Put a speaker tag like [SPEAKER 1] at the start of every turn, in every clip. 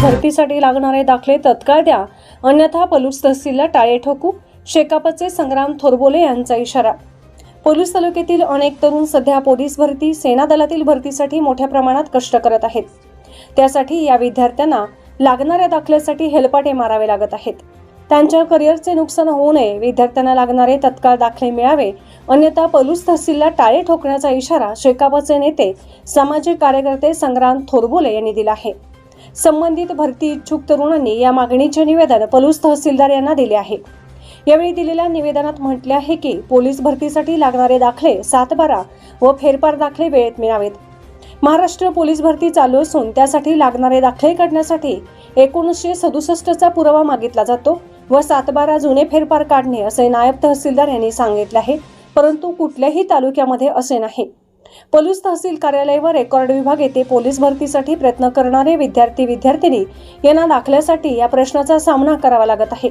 [SPEAKER 1] भरतीसाठी लागणारे दाखले तत्काळ द्या. अन्यथा पलूस तहसीलला टाळे ठोकू. शेकापचे संग्राम थोरबोले यांचा इशारा. पोलीस तालुक्यातील अनेक तरुण सध्या पोलीस भरती सेना दलातील भरतीसाठी मोठ्या प्रमाणात कष्ट करत आहेत. त्यासाठी या विद्यार्थ्यांना लागणाऱ्या दाखल्यासाठी हेलपाटे मारावे लागत आहेत. त्यांच्या करिअरचे नुकसान होऊ नये. विद्यार्थ्यांना लागणारे तत्काळ दाखले मिळावे. अन्यथा पलूस तहसीलला टाळे ठोकण्याचा इशारा शेकापचे नेते सामाजिक कार्यकर्ते संग्राम थोरबोले यांनी दिला आहे. संबंधित भरती इच्छुक तरुणांनी या मागणीचे निवेदन पलूस तहसीलदार यांना दिले आहे. यावेळी दिलेल्या निवेदनात म्हटले आहे की पोलीस भरतीसाठी लागणारे दाखले सात बारा व फेरफार दाखले वेळेत मिळावेत. महाराष्ट्र पोलीस भरती चालू असून त्यासाठी लागणारे दाखले काढण्यासाठी एकोणीसशे सदुसष्टचा पुरावा मागितला जातो. व सातबारा जुने फेरफार काढणे असे नायब तहसीलदार यांनी सांगितले आहे. परंतु कुठल्याही तालुक्यामध्ये असे नाही. पोलीस तहसील कार्यालय व रेकॉर्ड विभाग येथे पोलीस भरतीसाठी प्रयत्न करणारे विद्यार्थी विद्यार्थिनी यांना दाखल्यासाठी या प्रश्नाचा सामना करावा लागत आहे.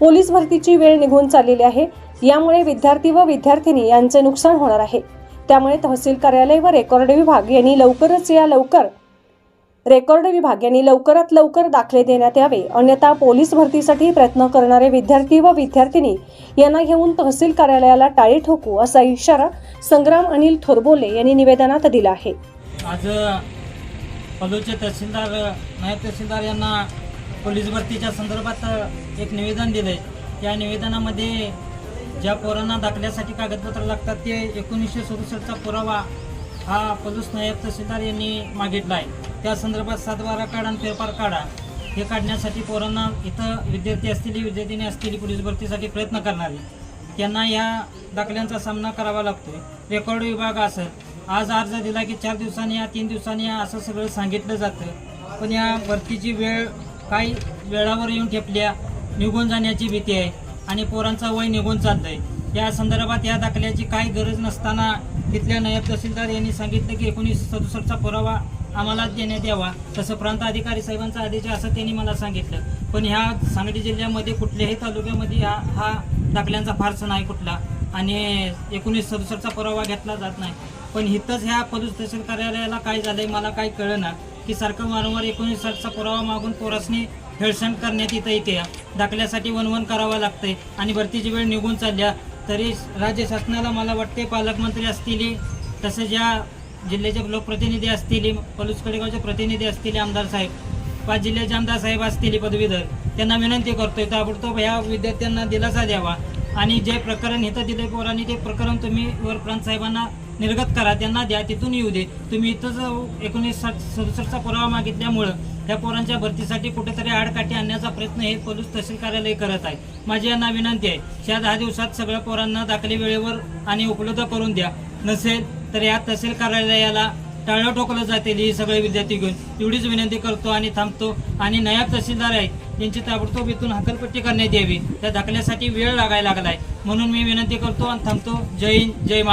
[SPEAKER 1] पोलीस भरतीची वेळ निघून चाललेली आहे. यामुळे विद्यार्थी व विद्यार्थिनी यांचे नुकसान होणार आहे. त्यामुळे तहसील कार्यालय व रेकॉर्ड विभाग यांनी लवकरच या लवकर रेकॉर्ड विभाग यांनी लवकरात लवकर दाखले देण्यात यावे. अन्यथा पोलीस भरतीसाठी प्रयत्न करणारे विद्यार्थी व विद्यार्थिनी यांना घेऊन तहसील कार्यालयाला टाळी ठोकू असा इशारा संग्राम अनिल थोरबोले यांनी निवेदनात दिला आहे.
[SPEAKER 2] आज पलूचे तहसीलदार नायब तहसीलदार यांना पोलीस भरतीच्या संदर्भात एक निवेदन दिले या निवेदनामध्ये ज्या पोरांना दाखल्यासाठी कागदपत्र लागतात ते एकोणीसशे सदुसष्टचा पुरावा हा पलूस नायब तहसीलदार यांनी मागितला आहे. त्या संदर्भात सातबारा काढा आणि फेरफार काढा. हे काढण्यासाठी पोरांना इथं विद्यार्थी असतील विद्यार्थिनी असतील पोलीस भरतीसाठी प्रयत्न करणारे. त्यांना या दाखल्यांचा सामना करावा लागतो रेकॉर्ड विभाग असेल. आज अर्ज दिला की चार दिवसांनी या तीन दिवसांनी या असं सगळं सांगितलं जातं. पण या भरतीची वेळ काही वेळावर येऊन ठेपल्या निघून जाण्याची भीती आहे आणि पोरांचा वय निघून चाललं आहे या संदर्भात या दाखल्याची काही गरज नसताना तिथल्या नायब तहसीलदार यांनी सांगितलं की एकोणीसशे सदुसष्टचा पुरावा आम्हाला देण्यात यावा. तसं प्रांत अधिकारी साहेबांचा आदेश आहे असं त्यांनी मला सांगितलं. पण ह्या सांगली जिल्ह्यामध्ये कुठल्याही तालुक्यामध्ये हा हा दाखल्यांचा फारसा नाही कुठला. आणि एकोणीस सदुसष्टचा पुरावा घेतला जात नाही. पण इथंच ह्या पोलीस तहसील कार्यालयाला काय झालंय मला काय कळलं ना की सारखं वारंवार एकोणीस साठचा पुरावा मागून पोरासनी हेळसण करण्यात येतं इथे दाखल्यासाठी वनवन करावं लागतंय. आणि भरतीची वेळ निघून चालल्या तरी राज्य शासनाला मला वाटते पालकमंत्री असतील तसेच या जिल्ह्याचे लोकप्रतिनिधी असतील पलूस कडेगावचे प्रतिनिधी असतील आमदार साहेब पाच जिल्ह्याचे आमदार साहेब असतील पदवीधर त्यांना विनंती करतोय ताबडतोब ह्या विद्यार्थ्यांना दिलासा द्यावा. आणि जे प्रकरण इथं दिले पोरांनी ते प्रकरण तुम्ही वर प्रांत साहेबांना निर्गत करा त्यांना द्या तिथून येऊ दे. तुम्ही इथंच एकोणीस साठ सदुसष्टचा पुरावा मागितल्यामुळं त्या पोरांच्या भरतीसाठी कुठेतरी आडकाठी आणण्याचा प्रयत्न हे पोलीस तहसील कार्यालय करत आहे. माझी यांना विनंती आहे या दहा दिवसात सगळ्या पोरांना दाखले वेळेवर आणि उपलब्ध करून द्या. नसेल तर या तहसील कार्यालयाला टाळं टोकलं जातील ही सगळे विद्यार्थी घेऊन. एवढीच विनंती करतो आणि थांबतो. आणि नायब तहसीलदार आहेत यांची ताबडतोब इथून हकलपट्टी करण्यात यावी. त्या दाखल्यासाठी वेळ लागायला लागलाय. म्हणून मी विनंती करतो आणि थांबतो. जय हिंद जय महा